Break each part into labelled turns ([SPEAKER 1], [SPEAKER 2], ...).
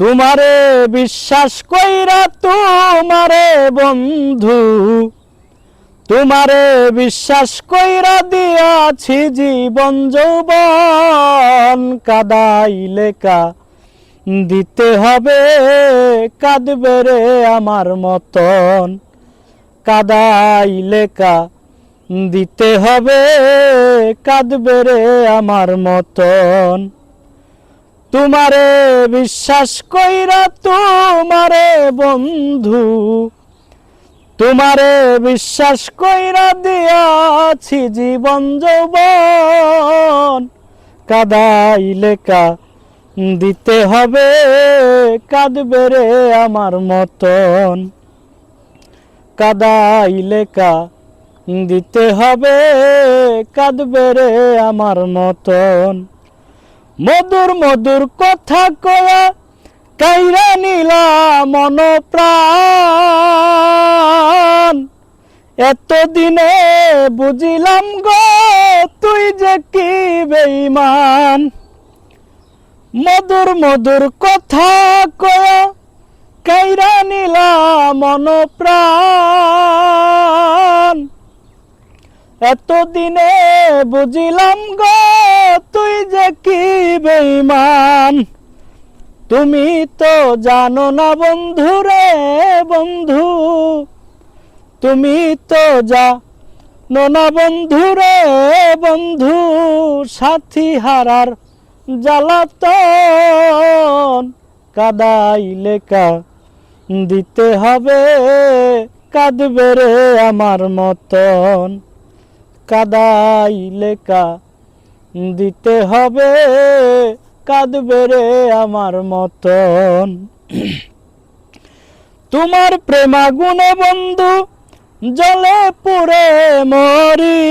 [SPEAKER 1] তোমারে বিশ্বাস কইরা তোমারে বন্ধু। তোমারে বিশ্বাস কইরা দিয়াছি জীবন যৌবন। কাদাই কা দিতে হবে, কাঁদবে রে আমার মতন। কাদাই কা দিতে হবে, কাঁদবে রে আমার মতন। তোমারে বিশ্বাস কইরা তোমারে বন্ধু। তোমারে বিশ্বাস কইরা দিয়াছি জীবন যৌবন। কাদাইলে কা দিতে হবে, কাঁদবে রে আমার মতন। কাদাইলে কা দিতে হবে, কাঁদবে রে আমার মতন। মধুর মধুর কথা কয়া কাইরা নিলা মন প্রাণ এতদিনে বুঝিলাম গো, তুই যে কি বেইমান মধুর মধুর কথা কয়া কাইরা নিলা মন প্রাণ এতদিনে বুঝিলাম গো, তুই যে কি বেইমান তুমি তো জানো না বন্ধু রে বন্ধু। তুমি তো যা না বন্ধু রে বন্ধু। সাথী হারার জ্বালাতন কাদাইলে কা দিতে হবে, কাঁদবে রে আমার মতন। কাদাইলে কা দিতে হবে, কাঁদবে রে আমার মতন। তোমার প্রেমাগুণে বন্ধু, জলে পুরে মরি।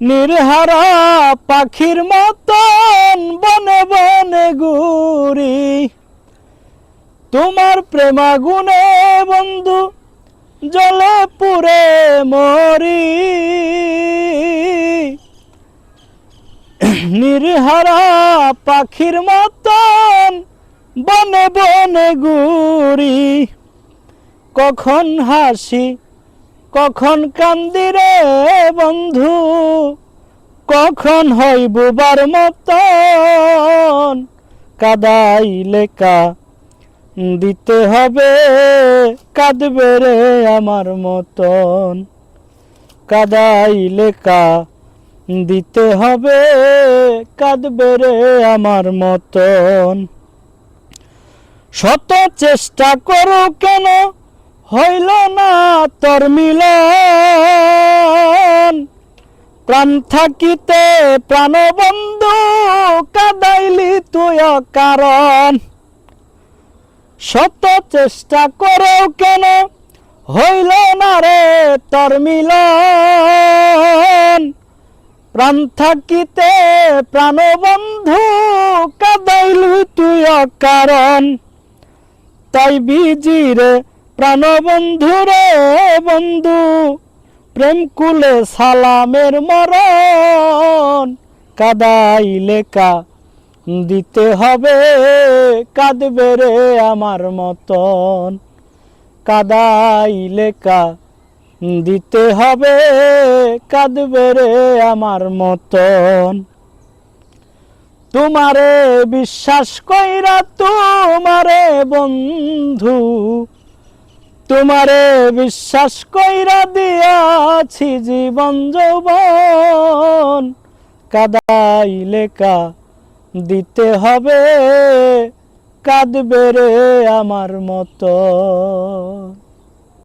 [SPEAKER 1] নির্হারা পাখির মতন, বনে বনে ঘুরি। তোমার প্রেমাগুণে বন্ধু জলে পুরে মরি। নির্হারা পাখির মতন বনে বনে ঘুরি। কখন হাসি, কখন কান্দি রে বন্ধু। কখন হই বুবার মতন কাদাইলে কা দিতে হবে, কাঁদবে রে আমার মতন। কাদাইলে কা, দিতে হবে, কাঁদবে রে আমার মতন। শত চেষ্টা করো কেন, হইল না তোর মিলন। প্রাণ থাকিতে প্রাণবন্ধু, কাদাইলি তুই কারণ শত চেষ্টা করো কেন হইল না রে তোর মিলন? প্রাণ থাকিতে প্রাণবন্ধু কাদাইলু তুই কারণ তাই বিজি রে প্রাণবন্ধু রে বন্ধু, প্রেম কুলে সালামের মরণ। কাদাইলে কা দিতে হবে, কাঁদবে রে আমার মতন। কাদাইলে কা, দিতে হবে, কাঁদবে রে আমার মতন। তোমারে বিশ্বাস কইরা তোমারে বন্ধু, তোমারে বিশ্বাস কইরা দিয়াছি জীবন যৌবন। কাদাইলে কা দিতে হবে কাঁদবে রে আমার মতো।